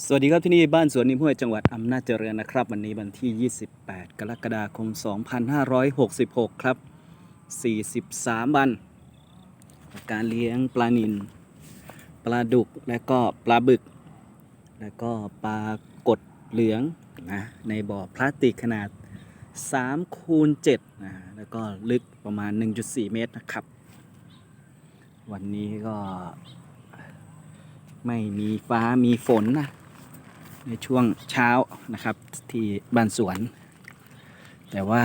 สวัสดีครับที่นี่บ้านสวนนิมห้วยจังหวัดอำนาจเจริญนะครับ วันนี้วันที่ 28 กรกฎาคม 2566 ครับ 43 วันกับการเลี้ยงปลานิลปลาดุกและก็ปลาบึก และก็ปลากดเหลืองนะในบ่อพลาสติกขนาด3คูณ7นะแล้วก็ลึกประมาณ 1.4 เมตรนะครับ วันนี้ก็ไม่มีฟ้ามีฝนนะ ในช่วงเช้านะครับที่บ้านสวน แต่ว่า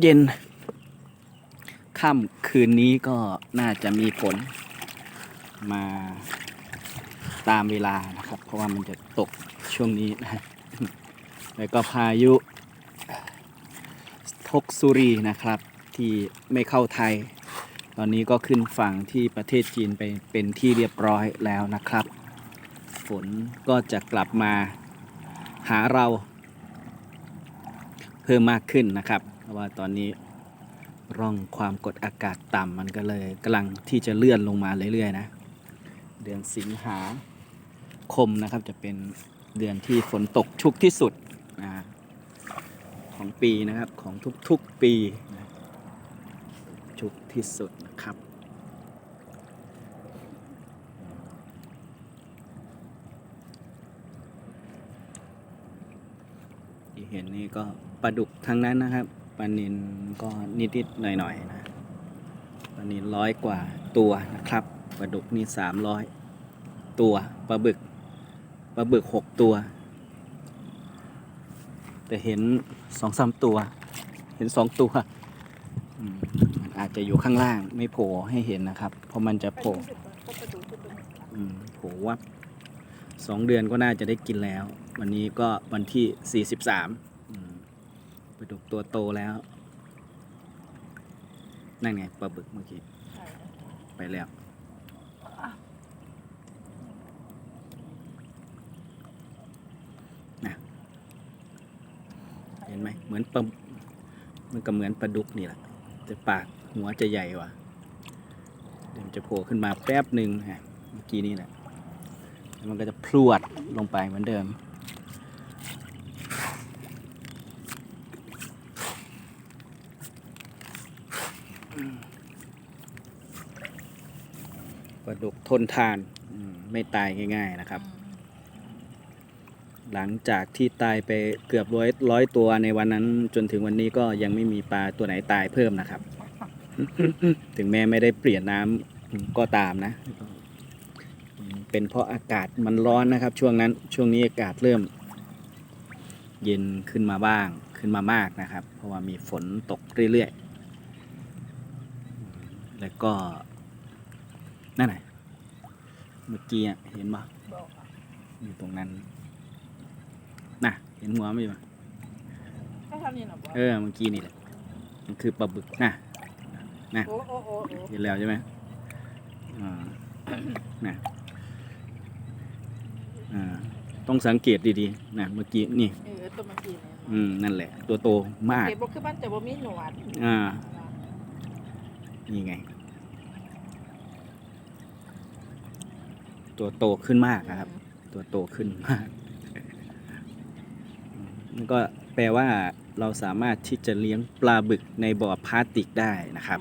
เย็นค่ำคืนนี้ก็น่าจะมีฝนมาตามเวลานะครับ เพราะว่ามันจะตกช่วงนี้นะ แล้วก็พายุทกสุรีนะครับที่ไม่เข้าไทย ตอนนี้ก็ขึ้นฝั่งที่ประเทศจีนไปเป็นที่เรียบร้อยแล้วนะครับ ฝนก็จะกลับมา หาเราเพิ่มมากขึ้นนะครับ เพราะว่าตอนนี้ร่องความกดอากาศต่ำมันก็เลยกำลังที่จะเลื่อนลงมาเรื่อยๆนะ เดือนสิงหาคมนะครับจะเป็นเดือนที่ฝนตกชุกที่สุดนะของปีนะครับของทุกๆปีนะชุกที่สุดนะครับ เห็นนี่ก็ปลาดุกทั้งนั้นนะครับปลานินก็นิดๆหน่อยๆนะปลานินร้อยกว่าตัวนะครับปลาดุกนี่สามร้อยตัวปลาบึกปลาบึกหกตัว แต่เห็นสองสามตัว เห็นสองตัวอืมมันอาจจะอยู่ข้างล่างไม่โผล่ให้เห็นนะครับ เพราะมันจะโผล่อืมโผล่วับ สองเดือนก็น่าจะได้กินแล้ว วันนี้ก็วันที่43อืมปลาดุกตัวโตแล้ว นั่นไงปลาบึกเมื่อกี้ ไปแล้ว นะเห็นไหมเหมือนปลามันก็เหมือนปลาดุกนี่แหละ แต่ปากหัวจะใหญ่กว่า เดี๋ยวจะโผล่ขึ้นมาแป๊บหนึ่งฮะเมื่อกี้นี่แหละ แล้วมันก็จะพรวดลงไปเหมือนเดิม ปลาดุกทนทานไม่ตายง่าย ๆนะครับ หลังจากที่ตายไปเกือบร้อยร้อยตัวในวันนั้น จนถึงวันนี้ก็ยังไม่มีปลาตัวไหนตายเพิ่มนะครับ ถึงแม้ไม่ได้เปลี่ยนน้ำก็ตามนะ เป็นเพราะอากาศมันร้อนนะครับ ช่วงนั้นช่วงนี้อากาศเริ่ม เย็นขึ้นมาบ้างขึ้นมามากนะครับ เพราะว่ามีฝนตกเรื่อยๆ แล้วก็นั่นไหนะเมื่อกี้อะเห็นปะอยู่ตรงนั้นน่ะเห็นหัวไหมปะถ้าทำนี่หรอเออเมื่อกี้นี่แหละมันคือปลาบึกนะโอ้โอ้โอ้โอ้เห็นแล้วใช่ไหมอ่านะ อ่าต้องสังเกตดีๆนะเมื่อกี้นี่ เออตัวมันกินเนี่ยอืมนั่นแหละ ตัวโตมากเห็นบอกคือมันแต่ว่ามีหนวดอ่า นี่ไง ตัวโตขึ้นมากนะครับ ตัวโตขึ้นมากอืมนั่นก็แปลว่าเราสามารถที่จะเลี้ยงปลาบึกในบ่อพลาสติกได้นะครับ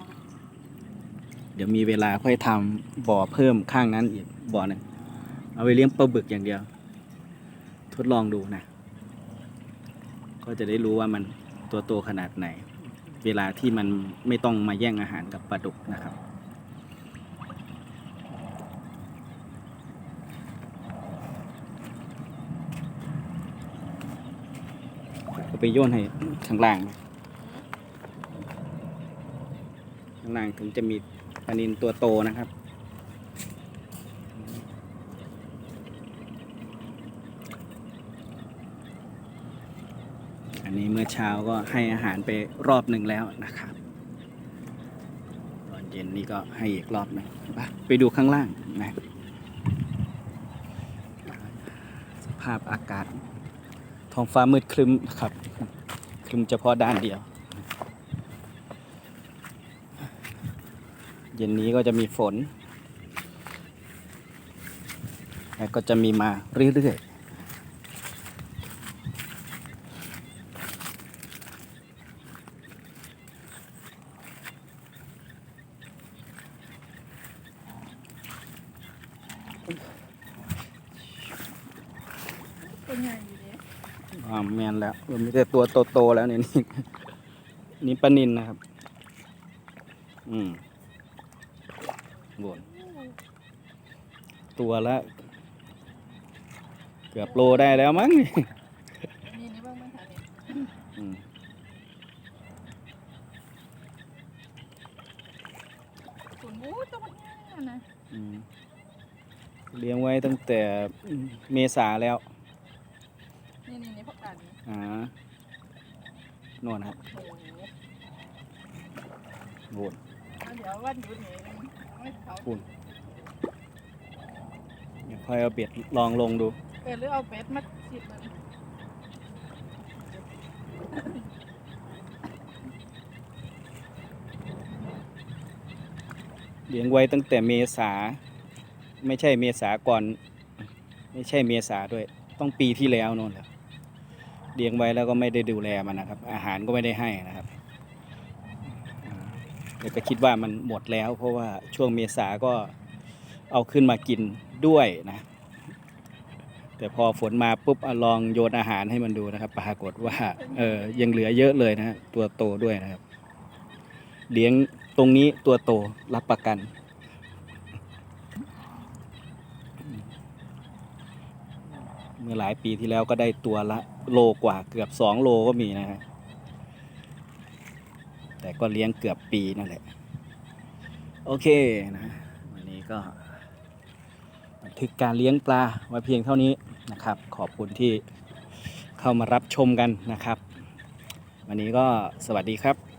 เดี๋ยวมีเวลาค่อยทำบ่อเพิ่มข้างนั้นอีกบ่อหนึ่ง เอาไปเลี้ยงปลาบึกอย่างเดียว ทดลองดูนะ ก็จะได้รู้ว่ามันตัวโตขนาดไหน เวลาที่มันไม่ต้องมาแย่งอาหารกับปลาดุกนะครับก็ไปโยนให้ข้างล่าง ข้างล่างถึงจะมีปลานินตัวโตนะครับ นนี้เมื่อเช้าก็ให้อาหารไปรอบหนึ่งแล้วนะครับตอนเย็นนี่ก็ให้อีกรอบหนึ่งไปดูข้างล่างนะสภาพอากาศ ท้องฟ้ามืดครึ้มนะครับครึ้มเฉพาะด้านเดียว เย็นนี้ก็จะมีฝน แล้วก็จะมีมาเรื่อยๆ ตัวใหญ่อยู่เลยอ่แมนแล้วมันมีแต่ตัวโตๆแล้วเนี่ยนี่นี่ปนินนะครับ อืมบนตัวละ เกือบโลได้แล้วมั้งส่วนหมูตัวใหญ่นะอืม เลี้ยงไว้ตั้งแต่เมษาแล้ว นี่นี่นี่พวกอันนี้อ่าโน่นครับโอ้โหโบนเอาเดี๋ยววันหยุดนี้ไม่เขาเดี๋ยวค่อยเอาเบ็ดลองลงดู เออหรือเอาเป็ดมาฉีดมันเลี้ยงไว้ตั้งแต่เมษา ไม่ใช่เมษาก่อน ไม่ใช่เมษาด้วย ต้องปีที่แล้วโน่นแหละเลี้ยงไว้แล้วก็ไม่ได้ดูแลมันนะครับ อาหารก็ไม่ได้ให้นะครับอ่าแล้วก็คิดว่ามันหมดแล้ว เพราะว่าช่วงเมษาก็เอาขึ้นมากินด้วยนะ แต่พอฝนมาปุ๊บอลองโยนอาหารให้มันดูนะครับ ปรากฏว่าเออยังเหลือเยอะเลยนะตัวโตด้วยนะครับ เลี้ยงตรงนี้ตัวโตรับประกัน เมื่อหลายปีที่แล้วก็ได้ตัวละโลกว่าเกือบสองโลก็มีนะฮะแต่ก็เลี้ยงเกือบปีนั่นแหละ โอเคนะวันนี้ก็บันทึกการเลี้ยงปลาไว้เพียงเท่านี้นะครับ ขอบคุณที่เข้ามารับชมกันนะครับ วันนี้ก็สวัสดีครับ